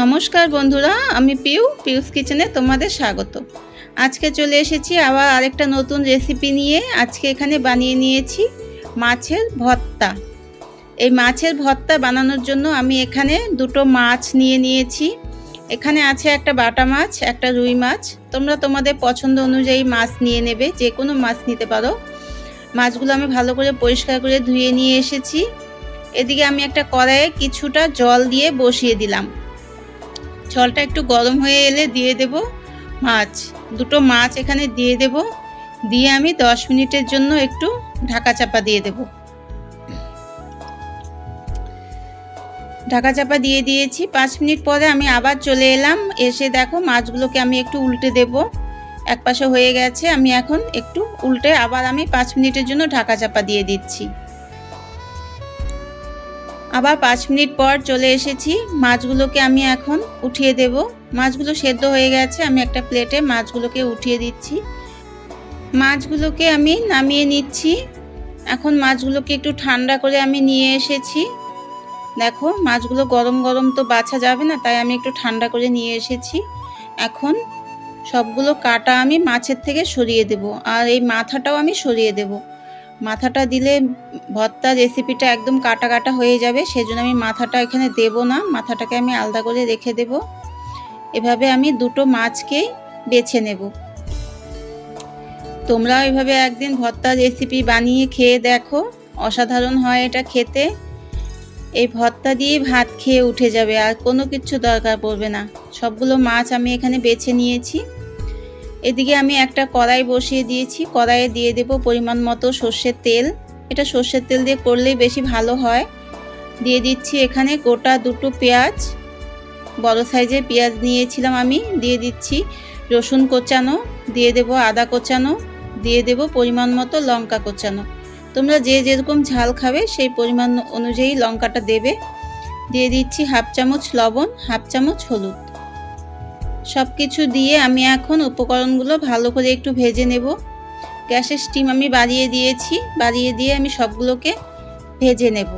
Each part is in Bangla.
নমস্কার বন্ধুরা, আমি পিউ, পিউস কিচেনে তোমাদের স্বাগত। আজকে চলে এসেছি আবার আরেকটা নতুন রেসিপি নিয়ে। আজকে এখানে বানিয়ে নিয়েছি মাছের ভর্তা। এই মাছের ভর্তা বানানোর জন্য আমি এখানে দুটো মাছ নিয়ে নিয়েছি। এখানে আছে একটা বাটা মাছ, একটা রুই মাছ। তোমরা তোমাদের পছন্দ অনুযায়ী মাছ নিয়ে নেবে, যে কোনো মাছ নিতে পারো। মাছগুলো আমি ভালো করে পরিষ্কার করে ধুয়ে নিয়ে এসেছি। এদিকে আমি একটা কড়াইয়ে কিছুটা জল দিয়ে বসিয়ে দিলাম। জলটা একটু গরম হয়ে এলে দিয়ে দেব মাছ। দুটো মাছ এখানে দিয়ে দেব। দিয়ে আমি দশ মিনিটের জন্য একটু ঢাকা চাপা দিয়ে দেব। ঢাকা চাপা দিয়ে দিয়েছি। পাঁচ মিনিট পরে আমি আবার চলে এলাম। এসে দেখো মাছগুলোকে আমি একটু উল্টে দেব। এক পাশে হয়ে গেছে। আমি এখন একটু উল্টে আবার আমি পাঁচ মিনিটের জন্য ঢাকা চাপা দিয়ে দিচ্ছি। আবার পাঁচ মিনিট পর চলে এসেছি। মাছগুলোকে আমি এখন উঠিয়ে দেব। মাছগুলো সেদ্ধ হয়ে গেছে। আমি একটা প্লেটে মাছগুলোকে উঠিয়ে দিচ্ছি। মাছগুলোকে আমি নামিয়ে নিচ্ছি। এখন মাছগুলোকে একটু ঠান্ডা করে আমি নিয়ে এসেছি। দেখো, মাছগুলো গরম গরম তো বাছা যাবে না, তাই আমি একটু ঠান্ডা করে নিয়ে এসেছি। এখন সবগুলো কাটা আমি মাছের থেকে সরিয়ে দেব। আর এই মাথাটাও আমি সরিয়ে দেবো। মাথাটা দিলে ভর্তা রেসিপিটা একদম কাটা কাটা হয়ে যাবে, সেজন্য আমি মাথাটা এখানে দেব না। মাথাটাকে আমি আলাদা করে রেখে দেব। এভাবে আমি দুটো মাছকেই বেছে নেব। তোমরা এভাবে একদিন ভর্তা রেসিপি বানিয়ে খেয়ে দেখো। অসাধারণ হয় এটা খেতে। এই ভর্তা দিয়ে ভাত খেয়ে উঠে যাবে, আর কোনো কিছু দরকার পড়বে না। সবগুলো মাছ আমি এখানে বেছে নিয়েছি। এদিকে আমি একটা কড়াই বসিয়ে দিয়েছি। কড়াইয়ে দিয়ে দেব পরিমাণ মতো সর্ষের তেল। এটা সর্ষের তেল দিয়ে করলেই বেশি ভালো হয়। দিয়ে দিচ্ছি এখানে গোটা দুটো পেঁয়াজ। বড় সাইজের পেঁয়াজ নিয়েছিলাম আমি। দিয়ে দিচ্ছি রসুন কোচানো। দিয়ে দেব আদা কোচানো। দিয়ে দেব পরিমাণ মতো লঙ্কা কোচানো। তোমরা যে যেরকম ঝাল খাবে সেই পরিমাণ অনুযায়ী লঙ্কাটা দেবে। দিয়ে দিচ্ছি হাফ চামচ লবণ, হাফ চামচ হলুদ। সব কিছু দিয়ে আমি এখন উপকরণগুলো ভালো করে একটু ভেজে নেব। গ্যাসের স্টিম আমি বাড়িয়ে দিয়েছি, বাড়িয়ে দিয়ে আমি সবগুলোকে ভেজে নেব।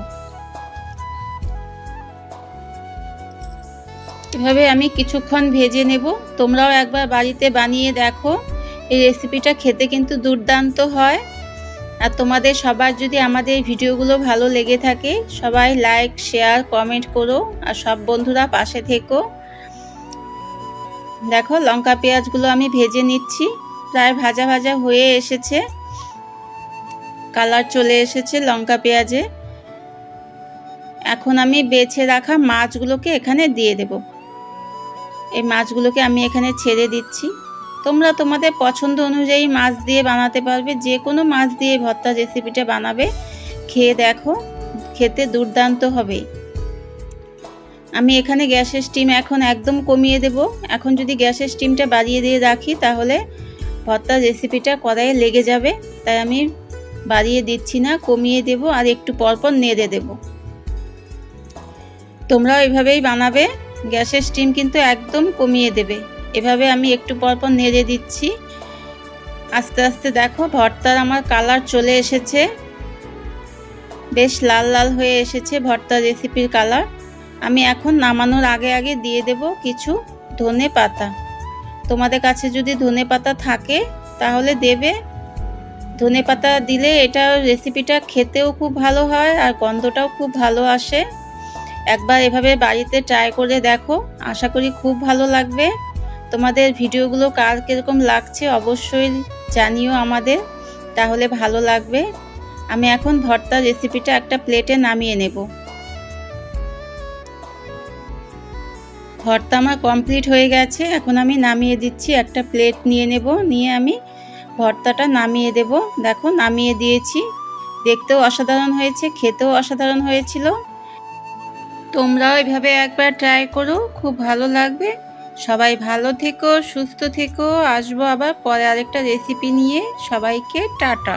এভাবে আমি কিছুক্ষণ ভেজে নেব। তোমরাও একবার বাড়িতে বানিয়ে দেখো। এই রেসিপিটা খেতে কিন্তু দুর্দান্ত হয়। আর তোমাদের সবার যদি আমাদের ভিডিওগুলো ভালো লেগে থাকে, সবাই লাইক, শেয়ার, কমেন্ট করো। আর সব বন্ধুরা পাশে থেকো। দেখো, লঙ্কা পেঁয়াজগুলো আমি ভেজে নিচ্ছি। প্রায় ভাজা ভাজা হয়ে এসেছে। কালার চলে এসেছে লঙ্কা পেঁয়াজে। এখন আমি বেছে রাখা মাছগুলোকে এখানে দিয়ে দেব। এই মাছগুলোকে আমি এখানে ছেড়ে দিচ্ছি। তোমরা তোমাদের পছন্দ অনুযায়ী মাছ দিয়ে বানাতে পারবে। যে কোনো মাছ দিয়ে ভর্তা রেসিপিটা বানাবে। খেয়ে দেখো, খেতে দুর্দান্ত হবে। আমি এখানে গ্যাসের স্টিম এখন একদম কমিয়ে দেব। এখন যদি গ্যাসের স্টিমটা বাড়িয়ে দিয়ে রাখি, তাহলে ভর্তার রেসিপিটা কড়াইয়ে লেগে যাবে। তাই আমি বাড়িয়ে দিচ্ছি না, কমিয়ে দেব আর একটু পরপর নেড়ে দেব। তোমরাও এভাবেই বানাবে, গ্যাসের স্টিম কিন্তু একদম কমিয়ে দেবে। এভাবে আমি একটু পরপর নেড়ে দিচ্ছি। আস্তে আস্তে দেখো, ভর্তার আমার কালার চলে এসেছে। বেশ লাল লাল হয়ে এসেছে ভর্তা রেসিপির কালার আমি এখন নামানোর আগে আগে দিয়ে দেব কিছু ধনে পাতা। তোমাদের কাছে যদি ধনে পাতা থাকে, তাহলে দেবে। ধনে পাতা দিলে এটা রেসিপিটা খেতেও খুব ভালো হয় আর গন্ধটাও খুব ভালো আসে। একবার এভাবে বাড়িতে ট্রাই করে দেখো, আশা করি খুব ভালো লাগবে। তোমাদের ভিডিওগুলো কার কীরকম লাগছে অবশ্যই জানিও আমাদের, তাহলে ভালো লাগবে। আমি এখন ভর্তা রেসিপিটা একটা প্লেটে নামিয়ে নেব। ভর্তা আমার কমপ্লিট হয়ে গেছে। এখন আমি নামিয়ে দিচ্ছি, একটা প্লেট নিয়ে নেব। নিয়ে আমি ভর্তাটা নামিয়ে দেব। দেখো, নামিয়ে দিয়েছি। দেখতেও অসাধারণ হয়েছে, খেতেও অসাধারণ হয়েছিল। তোমরাও এভাবে একবার ট্রাই করো, খুব ভালো লাগবে। সবাই ভালো থেকো, সুস্থ থেকো। আসব আবার পরে আরেকটা রেসিপি নিয়ে। সবাইকে টাটা।